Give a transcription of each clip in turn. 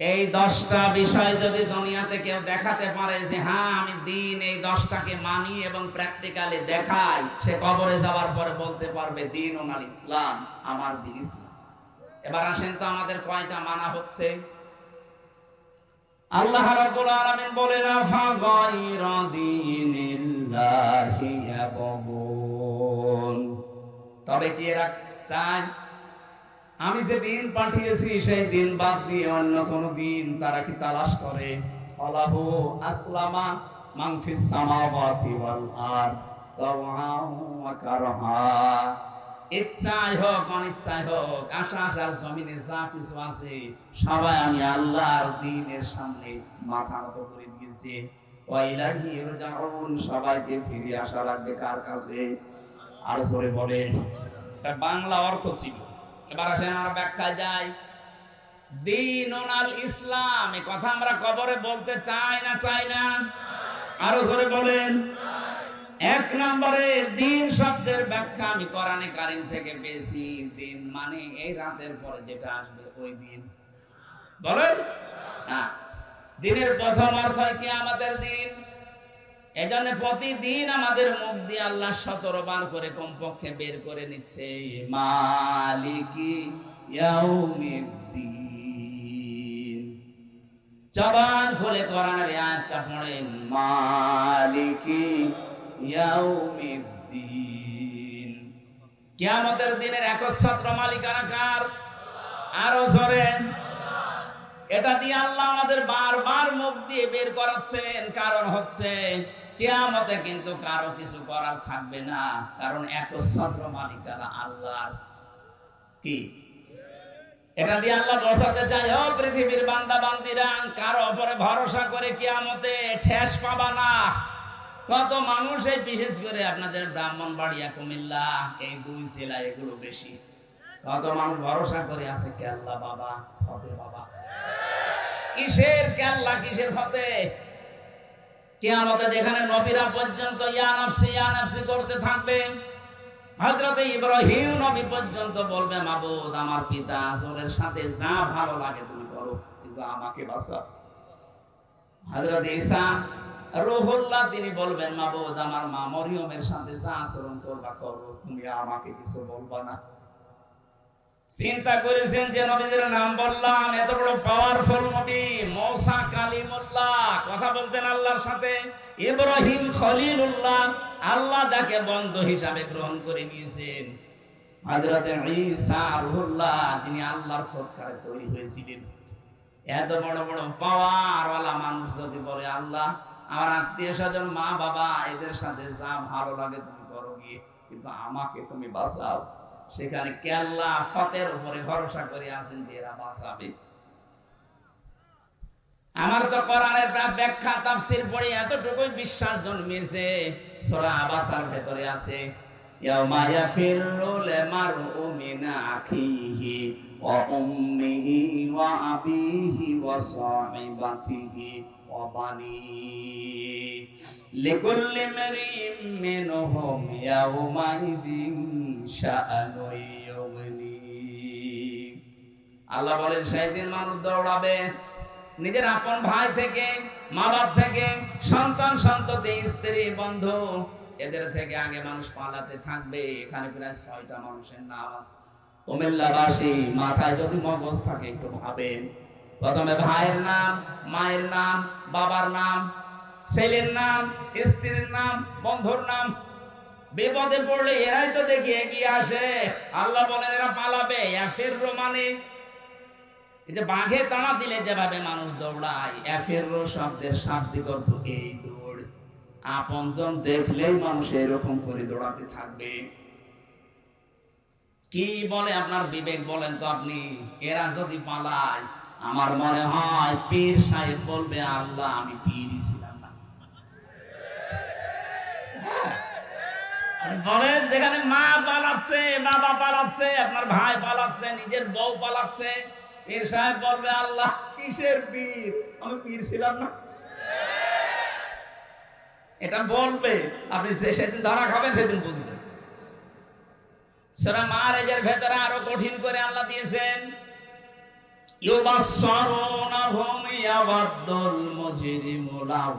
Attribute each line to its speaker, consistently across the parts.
Speaker 1: এই দশটা বিষয় যদি দুনিয়াতে কেউ দেখাতে পারে যে হ্যাঁ আমি দিন এই দশটাকে মানি এবং প্র্যাকটিক্যালি দেখাই, সে কবরে যাওয়ার পরে বলতে পারবে দিন ওনার ইসলাম, আমার দিন ইসলাম। এবার আসেন তো আমাদের কয়টা মানা হচ্ছে। আল্লাহ রাব্বুল আলামিন বলেন, আফা গায়রা দীনিল্লাহি ইয়াবগুন? তবে কি এরা চায়? আমি যে দিন পাঠিয়েছি, সেই দিন বাদ দিয়ে অন্য কোন দিন তারা কি তালাশ করে? আসলামা ফিস সামাওয়াতি ওয়াল জমিনে যা কিছু আছে, সবাই আমি দিনের সামনে মাথা করে দিয়েছি। সবাইকে ফিরে আসা লাগবে কার কাছে? আর বলে বাংলা অর্থ ছিল। এবার আসেন আমরা ব্যাখ্যা যাই। দিন ওনাল ইসলাম, এ কথা আমরা কবরে বলতে চাই না চাই না? আরও জোরে বলেন। এক নম্বরে দিন শব্দের ব্যাখ্যা আমি কোরআনে কারিম থেকে পেয়েছি। দিন মানে এই রাতের পরে যেটা আসবে ওই দিন। বলেন? হ্যাঁ দিনের প্রথম অর্থ কি আমাদের দিন? এজন্য প্রতিদিন আমাদের মুখ দিয়ে আল্লাহ সতেরো বার করে কমপক্ষে বের করে নিচ্ছে। মালিকি জবান খুলে কোরআনের আয়াতটা পড়েন। মালিকি ইয়াউমিদ্দিন। কিয়ামতের দিনের একচ্ছত্র মালিকানা কার? আরও জোরেন এটা দিয়ে আল্লাহ আমাদের বারবার মুখ দিয়ে বের করাচ্ছেন। কারণ হচ্ছে কেয়ামতে কিন্তু কারও কিছু করার থাকবে না। কারণ একচ্ছত্র মালিকানা আল্লাহর। কি? এটা দিয়ে আল্লাহ বসাতে চাই ও পৃথিবীর বান্দা, বান্দিরা, কারও উপরে ভরসা করে কিয়ামতে ঠেস পাবা না। কত মানুষ এই বিশেষ করে আপনাদের ব্রাহ্মণ বাড়িয়া কুমিল্লা, এই দুই জেলা এগুলো বেশি। কত মানুষ ভরসা করে আছে, কেল্লা বাবা, ফতে বাবা। কিসের কেল্লা, কিসের ফতে? কিয়ামতে যেখানে নবীরা পর্যন্ত করতে থাকবে ইব্রাহিম নবী পর্যন্ত বলবে, মাবুদ, আমার পিতা সাথে যা ভালো লাগে তুমি করো, কিন্তু আমাকে বাঁচাও। হযরত ঈসা রুহুল্লাহ, তিনি বলবেন, মাবুদ, আমার মা মরিয়মের সাথে যা আচরণ করবা করো, তুমি আমাকে কিছু বলবা না। চিন্তা করেছেন যে নবীদের নাম বললাম, এত বড় পাওয়ারফুল নবী, মৌসা কালিমুল্লাহ। কথা বলতেন আল্লাহর সাথে, ইব্রাহিম খলিলুল্লাহ, আল্লাহ যাকে বন্ধু হিসাবে গ্রহণ করে নিয়েছেন। হযরত ঈসা রুহুল্লাহ, যিনি আল্লাহর ফটকারে তৈরি হয়েছিলেন। এত বড় বড় পাওয়ারওয়ালা মানুষ যদি বলে, আল্লাহ, আমার আত্মীয় স্বজন মা বাবা এদের সাথে যা ভালো লাগে তুমি করো গিয়ে, কিন্তু আমাকে তুমি বাঁচাও। সেখানে কেল্লা, ফতের উপরে ভরসা করে আছেন যে এরা বাঁচাবে। আমার তো কোরআনের ব্যাখ্যা, তাফসীর পড়ে এতটুকুই বিশ্বাস জন্মেছে, সূরা আবাসার ভেতরে আছে। আখিহি ওয়া উম্মিহি ওয়া আবিহি ওয়া সাহিবাতিহি ওয়া বানিহি লিকুল্লি ইমরিম মিনহুম ইয়াউমাইদিন শাআনু ইউগনি। আল্লাহ বলেন সেদিন মানুষ দৌড়াবে। নিজের আপন ভাই থেকে, মা বাপ থেকে, সন্তান সন্ততি, স্ত্রী, বন্ধু এদের থেকে আগে মানুষ পালাতে থাকবে, এখানে প্রায় ছয়টা মানুষের নাম আছে। কুমিল্লাবাসী মাথায় যদি মগজ থাকে একটু ভাবেন। প্রথমে ভাইয়ের নাম, মায়ের নাম, বাবার নাম, ছেলের নাম, স্ত্রীর নাম, বন্ধুর নাম। বিপদে পড়লে এরাই তো দেখি এগিয়ে আসে। আল্লাহ বলেন, এরা পালাবে ফের মানে? এই যে বাঘে তাড়া দিলে যেভাবে মানুষ দৌড়ায় এফেরো শব্দের শাব্দিক অর্থ এই আপনজন দেখলেই মানুষ এরকম করে দৌড়াতে থাকবে। কি বলে আপনার বিবেক বলেন তো আপনি? এরা যদি পালায়, আমার মনে হয় পীর সাহেব বলবে, আল্লাহ, আমি পীরই ছিলাম না। বলেন, যেখানে মা পালাচ্ছে, বাবা পালাচ্ছে, আপনার ভাই পালাচ্ছে, নিজের বউ পালাচ্ছে, পীর সাহেব বলবে, আল্লাহ, কিসের পীর? আমি পীর ছিলাম না। এটা বলবে। আপনি যে সেদিন ধরা খাবেন, সেদিন বুঝবেন সেরা মারেজের ভেতরে আরও কঠিন করে আল্লাহ দিয়েছেন, ইউবাসসারুনাহুম ইয়াবাদুল মুজরিমু লাউ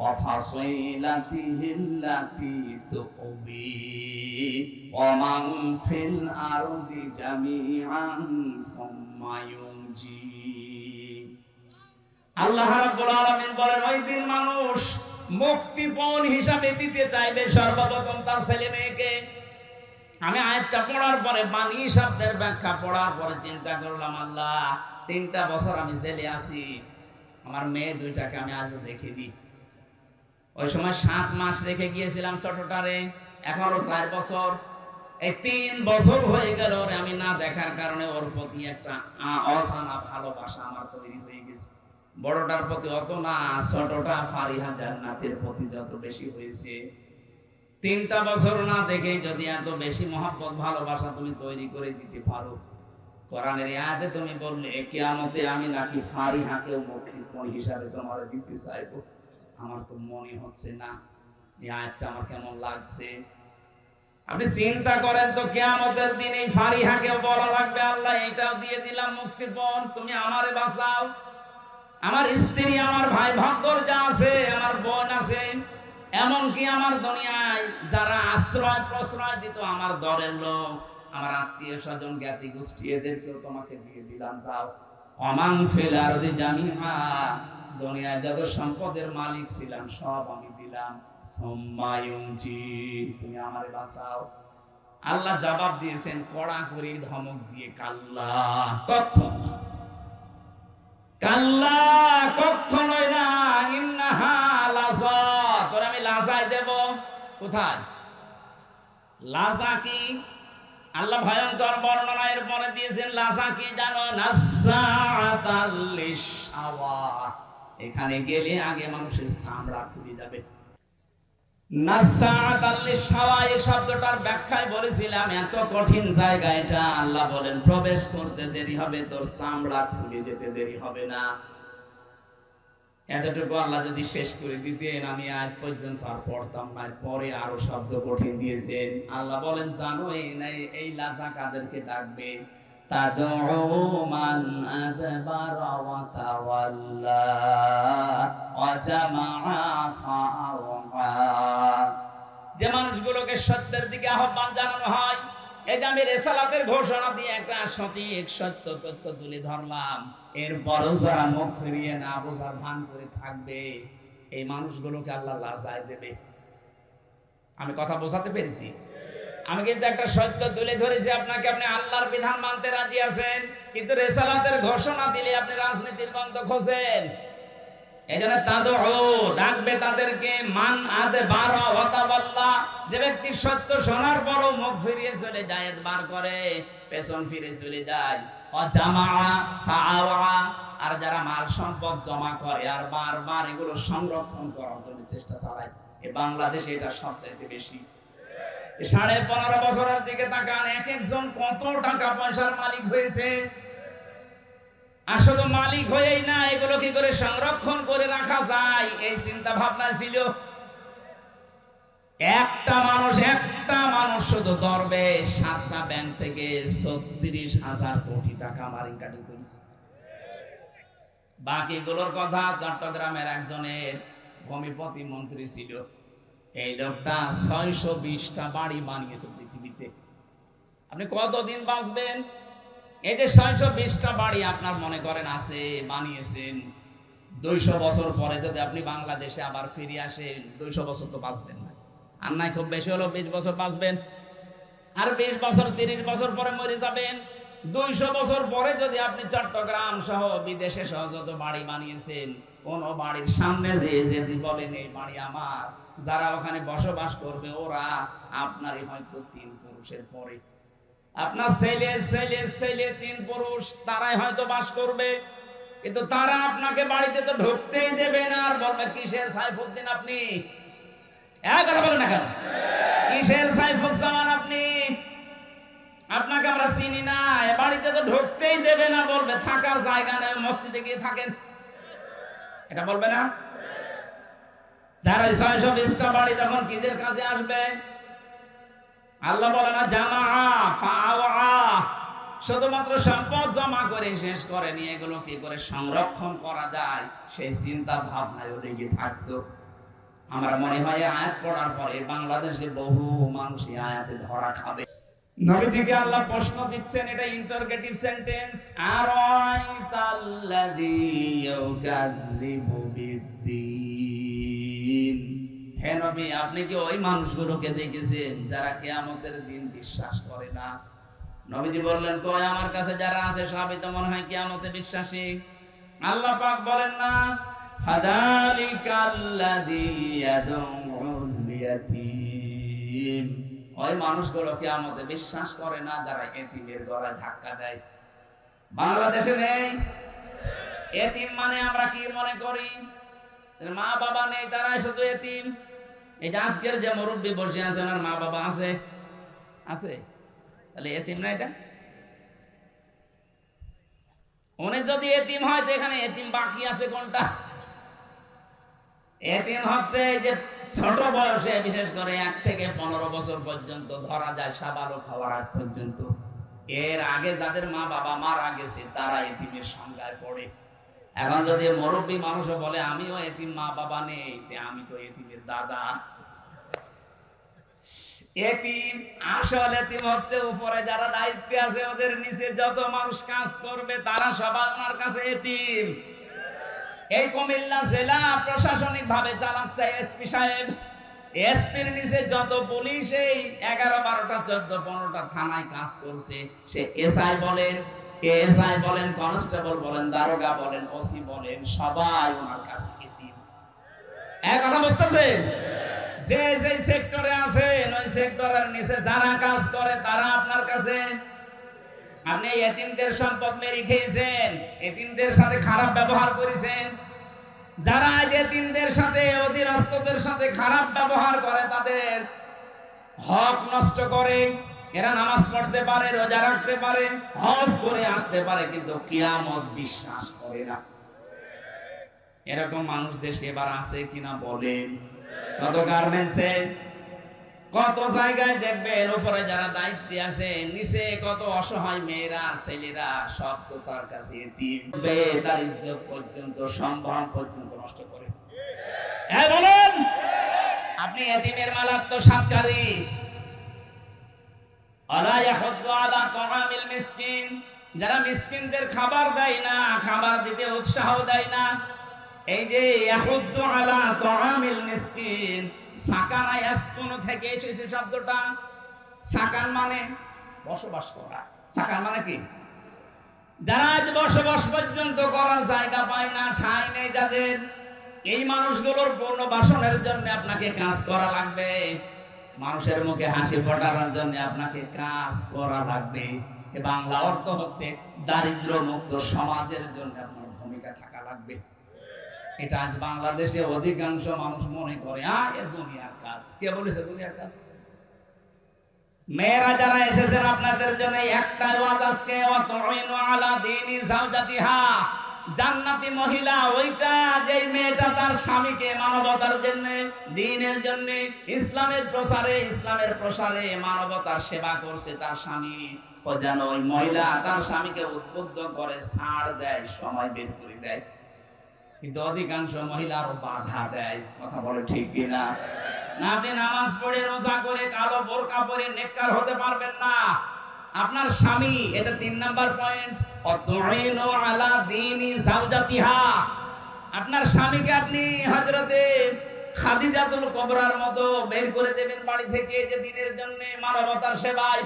Speaker 1: وفصيلته التي تؤويه ومن في الأرض جميعا ثم ينجيه আল্লাহ রাব্বুল আলামিন বলেন ওই দিন মানুষ মুক্তিপণ হিসাবে দিতে চাইবে সর্বপ্রথম তার ছেলে মেয়েকে আমি আয়াতটা পড়ার পরে বাণী শব্দের ব্যাখ্যা পড়ার পরে চিন্তা করলাম আল্লাহ তিনটা বছর আমি জেলে আছি আমার মেয়ে দুইটাকে আমি আজও দেখিনি ওই সময় সাত মাস রেখে গিয়েছিলাম ছোটটারে এখনও চার বছর। এই তিন বছর হয়ে গেল ওরে আমি না দেখার কারণে ওর প্রতি একটা অজানা ভালোবাসা আমার তৈরি হয়ে গেছে। বড়টার প্রতি অত না, ছোটটা ফারিহা জান্নাতের প্রতি যত বেশি হয়েছে। তিনটা বছর না দেখে যদি এত বেশি মহব্বত, ভালোবাসা তুমি তৈরি করে দিতে পারো। কোরআনের এই আয়াতে তুমি বললে কিয়ামতে আমি নাকি ফারিহাকেও মুক্তিপণ হিসাবে তোমার দিতে চাইব। আমার তো মনে হচ্ছে না। এই আয়াতটা আমার কেমন লাগছে? আপনি চিন্তা করেন তো, কেয়ামতের দিন এই ফারিহাকেও বলা লাগবে, আল্লাহ এটাও দিয়ে দিলাম মুক্তিপণ তুমি আমারে বাঁচাও। আমার স্ত্রী, আমার ভাই ভাগ্যর যা আছে, আমার বোন আছে, এমনকি আমার দুনিয়ায় যারা আশ্রয় প্রশ্রয় দিত, আমার দরের লোক, আমার আত্মীয় স্বজন, জ্ঞাতি গোষ্ঠী, এদেরকেও তোমাকে দিয়ে দিলাম, যাও। অমাং ফেল আর জামিহা দুনিয়ায় যত সম্পদের মালিক ছিলাম, সব আমি দিলাম। তুমি আমারে বাঁচাও। আল্লাহ জবাব দিয়েছেন, কড়া করে ধমক দিয়ে, কাল্লা কখন কাল্লা কখনোই না, ইন্নাহা লাজা তোর আমি লাজাই দেব। কোথায়? লাজা কি? আল্লাহ ভয়ঙ্কর বর্ণনা এর পরে দিয়েছেন, লাজা কি জানো? নাসাআতাল লিশাওয়া এখানে গেলে আগে মানুষের চামড়া খুলে যাবে। এতটুকু যদি শেষ করে দিতেন, আমি আজ পর্যন্ত আর পড়তাম না পরে আরও শব্দ কঠিন দিয়েছেন। আল্লাহ বলেন, জানো এই এই লাজা কাদেরকে ডাকবে আদবারা ওয়া তাওয়াল্লা ওয়া জামাআ ফাআওয়া যে মানুষগুলোকে সত্যের দিকে আহ্বান জানানো হয়, এই যে আমি রেসালাতের ঘোষণা দিয়ে একটা সঠিক সত্য তথ্য তুলে ধরলাম, এরপরও যারা মুখ ফিরিয়ে না বোঝার ভান করে থাকবে, এই মানুষগুলোকে আল্লাহ লাজায় দেবে। আমি কথা বোঝাতে পেরেছি? আমি কিন্তু একটা সত্য তুলে ধরেছি, আপনাকে আপনি আল্লাহর বিধান মানতে রাজি আছেন, কিন্তু রেসালাতের ঘোষণা দিলে আপনি রাজনীতির গন্ধ খোঁজেন। সংরক্ষণ করার জন্য চেষ্টা চালায়। এ বাংলাদেশে এটা সবচাইতে বেশি সাড়ে পনেরো বছরের দিকে তাকান, এক একজন কত টাকা পয়সার মালিক হয়েছে? আসলে মালিক হয়েই না, এগুলো কি করে সংরক্ষণ করে রাখা যায়? এই চিন্তা ভাবনা ছিল। একটা মানুষ একটা মানুষ শুধু দরবে সাতটা ব্যাংক থেকে ছত্রিশ হাজার কোটি টাকা মারিং কাটি করেছে। বাকিগুলোর কথা চট্টগ্রামের একজনের ভূমিপতি মন্ত্রী ছিল। এই লোকটা ছয়শো বিশটা বাড়ি বানিয়েছে পৃথিবীতে। আপনি কতদিন বাঁচবেন? এই যে ছয়শো বিশটা বাড়ি আপনার মনে করেন আছে, বানিয়েছেন, দুইশো বছর পরে যদি আপনি বাংলাদেশে আবার ফিরে আসেন, দুইশো বছর তো বাঁচবেন না। আর নাই, খুব বেশি হলো বিশ বছর বাঁচবেন। আর বিশ বছর, তিরিশ বছর পরে মরে যাবেন। দুইশো বছর পরে যদি আপনি চট্টগ্রাম সহ বিদেশে সহ যত বাড়ি বানিয়েছেন, কোন বাড়ির সামনে যে যদি বলেন, এই বাড়ি আমার যারা ওখানে বসবাস করবে, ওরা আপনারই হয়তো তিন পুরুষের পরে। আপনার ছেলে ছেলে ছেলে, তিন পুরুষ, তারাই হয়তো বাস করবে। কিন্তু তারা আপনাকে বাড়িতে তো ঢুকতেই দেবে না, আর বলবে, কিসের সাইফুদ্দিন আপনি? কথা বলেন কেন? কিসের সাইফুজ্জামান আপনি? আপনাকে আমরা চিনি না, এ বাড়িতে তো ঢুকতেই দেবে না, বলবে, থাকার জায়গা নেই, মসজিদে গিয়ে থাকেন। এটা বলবে না? যারা বাড়ি তখন কিজের কাছে আসবে? আল্লাহ বলে না জামা শুধুমাত্র সম্পদ জমা করে শেষ করেনি এগুলো কি করে সংরক্ষণ করা যায়? সেই চিন্তা ভাবনায় লেগে থাকতো? আমার মনে হয় আয়াত পড়ার পরে বাংলাদেশে বহু মানুষ আয়াতে ধরা খাবে। নবীজিকে আল্লাহ প্রশ্ন দিচ্ছেন, এটা ইন্টারগেটিভ সেন্টেন্স আর হে নবী, আপনি কি ওই মানুষগুলোকে দেখেছেন যারা কেয়ামতের দিন বিশ্বাস করে না? নবীজি বললেন কই আমার কাছে যারা আছে সবই তো মনে হয় কিয়ামতে বিশ্বাসী। আল্লাহ পাক বলেন না ওই মানুষগুলো বিশ্বাস করে না, যারা এতিমের গলায় ধাক্কা দেয়। বাংলাদেশে নেই? এতিম মানে আমরা কি মনে করি? মা বাবা নেই, তারাই শুধু এতিম। যে আজকের যে মুরব্বী বসে আছে, ওনার মা বাবা আছে। আছে? তাহলে এতিম না এটা? উনি যদি এতিম হয়, তো এখানে এতিম বাকি আছে কোনটা? এতিম হচ্ছে যে ছোট বয়সে, বিশেষ করে এক থেকে পনেরো বছর পর্যন্ত, ধরা যায় সাবালক হওয়ার আগ পর্যন্ত। এর আগে যাদের মা বাবা মারা গেছে, তারা এতিমের সংজ্ঞায় পড়ে। এখন যদি মুরব্বী মানুষও বলে, আমিও এতিম মা বাবা নেই আমি তো এতিমের দাদা। প্রশাসনিক ভাবে চালাচ্ছে এসপি সাহেব। এসপির নিচে যত পুলিশ, এই এগারো, বারোটা, চোদ্দ, পনেরোটা থানায় কাজ করছে। সে এসআই বলেন এসআই বলেন, কনস্টেবল বলেন, দারোগা বলেন, ওসি বলেন, সবাই ওনার কাছে এতিম। এক কথা বুঝতেছেন? যে যে সেক্টরে আছেন ওই সেক্টরের নিচে যারা কাজ করে, তারা আপনার কাছে আপনি এতিমদের সম্পদ মেরে খেয়েছেন, এতিমদের সাথে খারাপ ব্যবহার করেছেন। যারা এতিমদের সাথে, অধীনস্থদের সাথে খারাপ ব্যবহার করে, তাদের হক নষ্ট করে। এরা নামাজ পড়তে পারে, রোজা রাখতে পারে, হজ করে আসতে পারে, কিন্তু কিয়ামত বিশ্বাস করে না। এরকম মানুষ দেশে এবার আছে কিনা বলেন। কত গার্মেন্টসে কত জায়গায় দেখবেন উপরে যারা দায়িত্বে আছে, নিচে কত অসহায় মেয়েরা, ছেলেরা, সব তো তার কাছে তার ইজ্জত পর্যন্ত সম্ভ্রম পর্যন্ত নষ্ট করে। হ্যাঁ বলেন! আপনি এতিমের মালার তো সাতকারী যারা মিসকিনদের খাবার দেয় না, খাবার দিতে উৎসাহ দেয় না এই যে ইয়াহুদ্দু আলা মিসকিন, সাকানা ইয়াসকুনু থেকে এসেছে শব্দটা, সাকান মানে বসবাস করা। সাকান মানে কি? যারা আজ বসবাস পর্যন্ত করার জায়গা পায় না, ঠাঁই নেই যাদের, এই মানুষগুলোর পুনর্বাসনের জন্য আপনাকে কাজ করা লাগবে। মানুষের মুখে হাসি ফোটানোর জন্য আপনাকে কাজ করা লাগবে। বাংলা অর্থ হচ্ছে দারিদ্র মুক্ত সমাজের জন্য আপনার ভূমিকা থাকা লাগবে। এটা আজ বাংলাদেশে অধিকাংশ মানুষ মনে করে আ এ দুনিয়ার কাজ। কে বলেছে দুনিয়ার কাজ? মেয়েরা যারা এসেছেন আপনাদের জন্য একটাই ওয়াজ আজকে আলা দিনি জাওজাতিহা। জান্নাতি মহিলা, ওইটা যেই মেয়েটা তার স্বামীকে মানবতার জন্য, দিনের জন্য, ইসলামের প্রসারে ইসলামের প্রসারে মানবতার সেবা করছে তার স্বামী। ও যেন ওই মহিলা তার স্বামীকে উদ্বুদ্ধ করে ছাড় দেয়, সময় বের করে দেয়। কিন্তু অধিকাংশ মহিলা আরও বাধা দেয়। কথা বলে ঠিক কিনা? না আপনি নামাজ পড়ে, রোজা করে, কালো বোরকা পরে নেককার হতে পারবেন না। আপনার স্বামী, এটা তিন নাম্বার পয়েন্ট। আলা দিনি আপনার স্বামীকে আপনি হযরতে খাদিজাতুল কুবরার মতো বের করে দেবেন বাড়ি থেকে যে দিনের জন্য মানবতার সেবায়।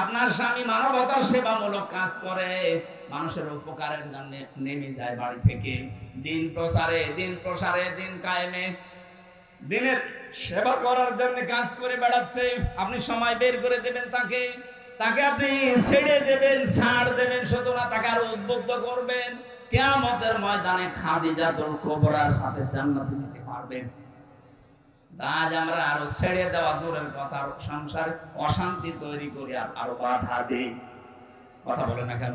Speaker 1: আপনার স্বামী মানবতার সেবামূলক কাজ করে। মানুষের উপকারের জন্য নেমে যায় বাড়ি থেকে। দিন প্রসারে দিন প্রসারে, দিন কায়েমে। দিনের সেবা করার জন্য কাজ করে বেড়াচ্ছে। আপনি সময় বের করে দেবেন তাকে। তাকে আপনি ছেড়ে দেবেন, ছাড় দেবেন, শুধু না তাকে আরও উদ্বুদ্ধ করবেন। কেয়ামতের ময়দানে খাদিজাতুল কুবরার সাথে জান্নাতে যেতে পারবেন। আজ আমরা আরও ছেড়ে দেওয়া দূরের কথা সংসারে অশান্তি তৈরি করি আর আরও বাধা দেই। কথা বলে না কেন?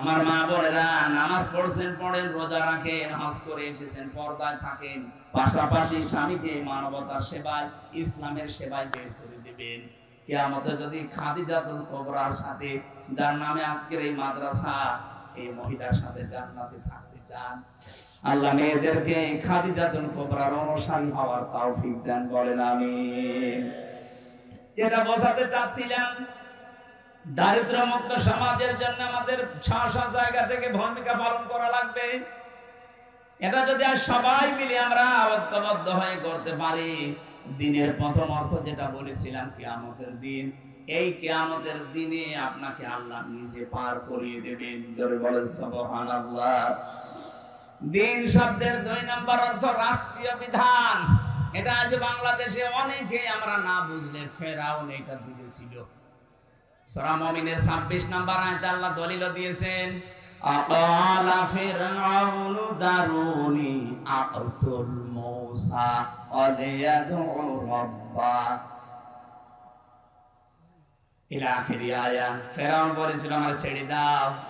Speaker 1: আমার মা বোনেরা, নামাজ পড়ছেন, পড়েন, রোজা রাখেন, হজ করে এসেছেন, পর্দায় থাকেন, পাশাপাশি স্বামীকে মানবতার সেবায়, ইসলামের সেবায় বের করে দেবেন। কেয়ামতে যদি খাদিজাতুল কোবরার সাথে, যার নামে আজকের এই মাদ্রাসা, এই মহিলার সাথে জান্নাতে থাকতে চান, আল্লাহ মেয়েদেরকে খাদিজাতুল কোবরার অনুসারী হওয়ার তৌফিক দেন, বলেন আমিন। যেটা বোঝাতে চাচ্ছিলাম দারিদ্র মুক্ত সমাজের জন্য আমাদের ছশ জায়গা থেকে ভূমিকা পালন করা লাগবে। এটা যদি আর সবাই মিলে আমরা ঐক্যবদ্ধ হয়ে করতে পারি, দিনের প্রথম অর্থ যেটা বলেছিলাম, কিয়ামতের দিন। এই কিয়ামতের দিনে আপনাকে আল্লাহ নিজে পার করিয়ে দেবেন। জোরে বলে সুবহানাল্লাহ। দিন শব্দের দুই নম্বর অর্থ রাষ্ট্রীয় বিধান। এটা আজ বাংলাদেশে অনেকে আমরা না বুঝলে ফেরাউন এটা বুঝেছিল। সূরা মুমিনের 26 নাম্বার আল্লাহ দলিল দিয়েছেন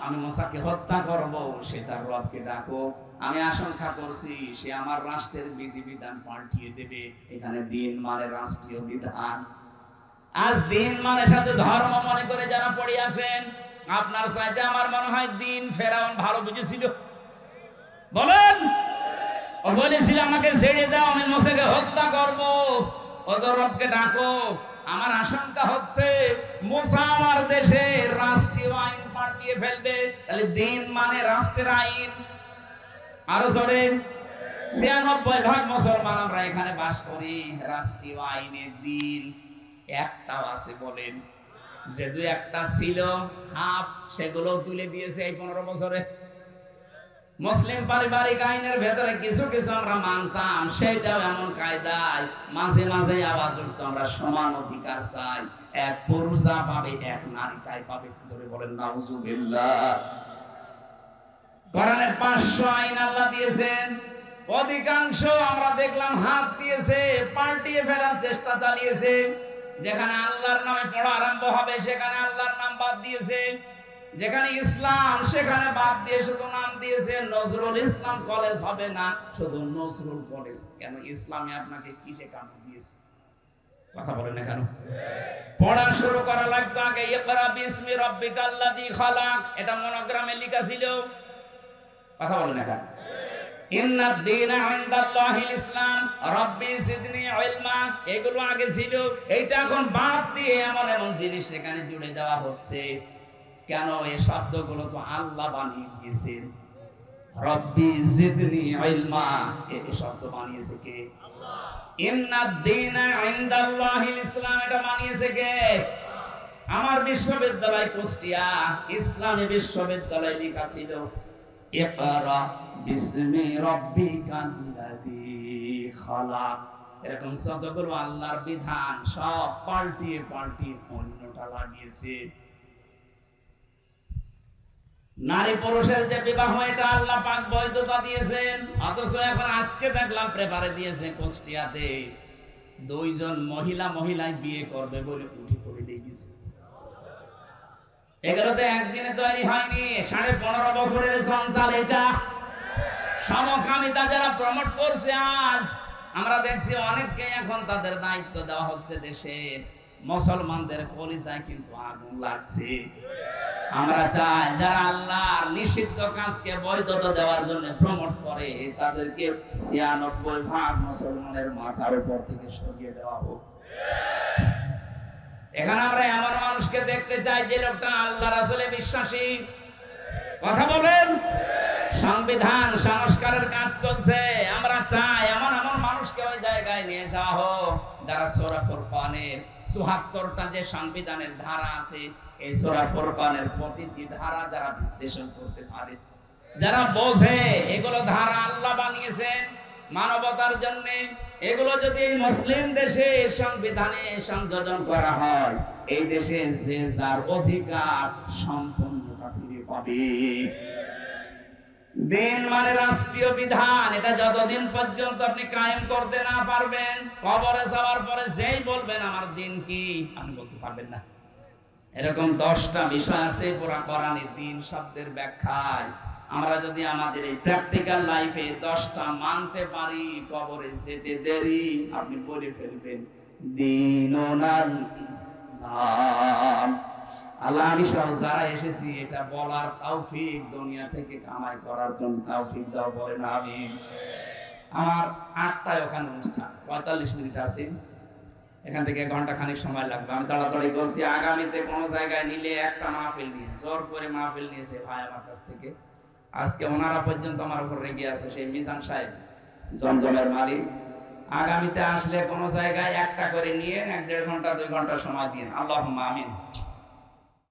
Speaker 1: আমি মুসাকে হত্যা করব, সে তার রবকে ডাকো, আমি আশঙ্কা করছি, সে আমার রাষ্ট্রের বিধিবিধান পাল্টিয়ে দেবে, এখানে দিন মানে রাষ্ট্রীয় বিধান। আজ দিন মানে সাথে ধর্ম মনে করে যারা পড়ে আছেন, আপনার চাইতে আমার মনে হয় দিন ফেরাউন ভালো বুঝেছিল। বলেন, ও বলেছিল, আমাকে ছেড়ে দাও, আমি মোসাকে হত্যা করব। ওদের রবকে ডাকো। আমার আশঙ্কা হচ্ছে, মোসা আমার দেশে রাষ্ট্রীয় আইন পাল্টিয়ে ফেলবে। তাহলে দিন মানে রাষ্ট্রের আইন। আরও জোরে, ছিয়ানব্বই ভাগ মুসলমান আমরা এখানে বাস করি, রাষ্ট্রীয় আইনের দিন। একটাও আছে বলেন, যে দুই একটা ছিল, হাফ সেগুলো তুলে দিয়েছে এই পনেরো বছরে। মুসলিম পারিবারিক আইনের ভেতরে কিছু কিছু আমরা মানতাম, সেটাও এমন কায়দায় মাঝে মাঝে আওয়াজ উঠতো, আমরা সমান অধিকার চাই, এক পুরুষ পাবে, এক নারী তাই পাবে। ধরে বলেন, নাউজুবিল্লাহ। কোরআনের পাঁচশো আইন আল্লাহ দিয়েছেন। অধিকাংশ আমরা দেখলাম হাত দিয়েছে, পাল্টিয়ে ফেলার চেষ্টা চালিয়েছে। যেখানে আল্লাহর নামে পড়া আরম্ভ হবে, সেখানে আল্লাহর নাম বাদ দিয়েছে। যেখানে ইসলাম, সেখানে বাদ দিয়ে শুধু নাম দিয়েছে। নজরুল ইসলাম কলেজ হবে না, শুধু নজরুল কলেজ। কেন ইসলামে আপনাকে কিসে কামড় দিয়েছে? কথা বলেন না কেন? পড়া শুরু করা লাগবে আগে, ইকরা বিসমি রাব্বিকাল্লাযী খালাক। এটা মনোগ্রামে লেখা ছিল। কথা বলেন না কেন? ইন্না দ্বীনা ইনদাল্লাহিল ইসলাম, রাব্বি জিদনি ইলমা, এগুলো আগে ছিল এখন বাদ দিয়ে এমন এমন জিনিস সেখানে জুড়ে দেওয়া হচ্ছে। কেন? এই শব্দগুলো তো আল্লাহ বানিয়ে দিয়েছেন। রব্বি জিদনি ইলমা এই শব্দ বানিয়েছে কে? দ্বীনা ইনদাল্লাহিল ইসলাম, এটা বানিয়েছে কে? আমার বিশ্ববিদ্যালয় কুষ্টিয়া, ইসলামী বিশ্ববিদ্যালয় লেখা ছিল, ইকরা। বিসমি রাব্বিকাল্লাযী খালাক। এরকম আল্লাহর বিধান সব পাল্টিয়ে পাল্টিয়ে অন্যটা লাগিয়েছে। নারী পুরুষের যে বিবাহ, এটা আল্লাহ পাক বৈধতা দিয়েছেন। অথচ এখন আজকে দেখলাম পেপারে দিয়েছে কুষ্টিয়াতে, দুইজন মহিলা মহিলায় বিয়ে করবে বলে উঠে পড়ে দিয়ে গেছে। এগুলো তো একদিনে তৈরি হয়নি, সাড়ে পনেরো বছরের সংসার এটা। সমকামিতা যারা প্রমোট করছে আজ, আমরা দেখছি অনেককে এখন তাদের দায়িত্ব দেওয়া হচ্ছে দেশের মুসলমানদের পরিচয় কিন্তু আগুন লাগছে। আমরা চাই যারা আল্লাহর নিষিদ্ধ কাজকে বৈধতা দেওয়ার জন্য প্রমোট করে, তাদেরকে ছিয়ানব্বই ভাগ মুসলমানের মাথার উপর থেকে সরিয়ে দেওয়া হোক। এখানে আমরা এমন মানুষকে দেখতে চাই যে লোকটা আল্লাহ রাসুলে বিশ্বাসী। কথা বলেন। সংবিধান, সংস্কারের কাজ চলছে। আমরা চাই এমন এমন মানুষকে ওই জায়গায় নিয়ে যাওয়া হোক, যারা সোরা ফুরকানের চুহাত্তরটা যে সংবিধানের ধারা আছে, এই সোরা ফুরকানের প্রতিটি ধারা যারা বিশ্লেষণ করতে পারে, যারা বোঝে এগুলো ধারা আল্লাহ বানিয়েছেন মানবতার জন্য, এগুলো যদি মুসলিম দেশে সংবিধানে সংযোজন করা হয়, এই দেশে যে যার অধিকার সম্পূর্ণটা ফিরে পাবে। দিন মানে রাষ্ট্রীয় বিধান। এটা যতদিন পর্যন্ত আপনি কায়েম করতে না পারবেন, কবরে যাওয়ার পরে যেই বলবেন, আমার দিন কি? আপনি বলতে পারবেন না। এরকম দশটা বিষয় আছে, পুরা কোরআনের দিন শব্দের ব্যাখ্যায়। আমরা যদি আমাদের এই প্র্যাকটিক্যাল লাইফে দশটা মানতে পারি, কবরে যেতে দেরি, আপনি বলে ফেলবেন, দিন দিনাল ইসলাম আল্লাহ। আমি এসেছি, এটা বলার দুনিয়া থেকে কামাই করার জন্য দাও আমি আমার আটটায় ওখানে অনুষ্ঠান, পঁয়তাল্লিশ মিনিট আছে। এখান থেকে ঘণ্টা খানিক সময় লাগবে। আমি তাড়াতাড়ি করছি। আগামীতে কোনো জায়গায় নিলে একটা মাহফিল নিয়ে, জোর করে মাহফিল নিয়েছে ভাই আমার কাছ থেকে। আজকে ওনারা পর্যন্ত আমার উপর রেগে আছে, সেই মিজান সাহেব, জমজমের মালিক। আগামীতে আসলে কোনো জায়গায় একটা করে নিয়ে এক দেড় ঘণ্টা, দুই ঘণ্টা সময় দিন আল্লাহ আমিন।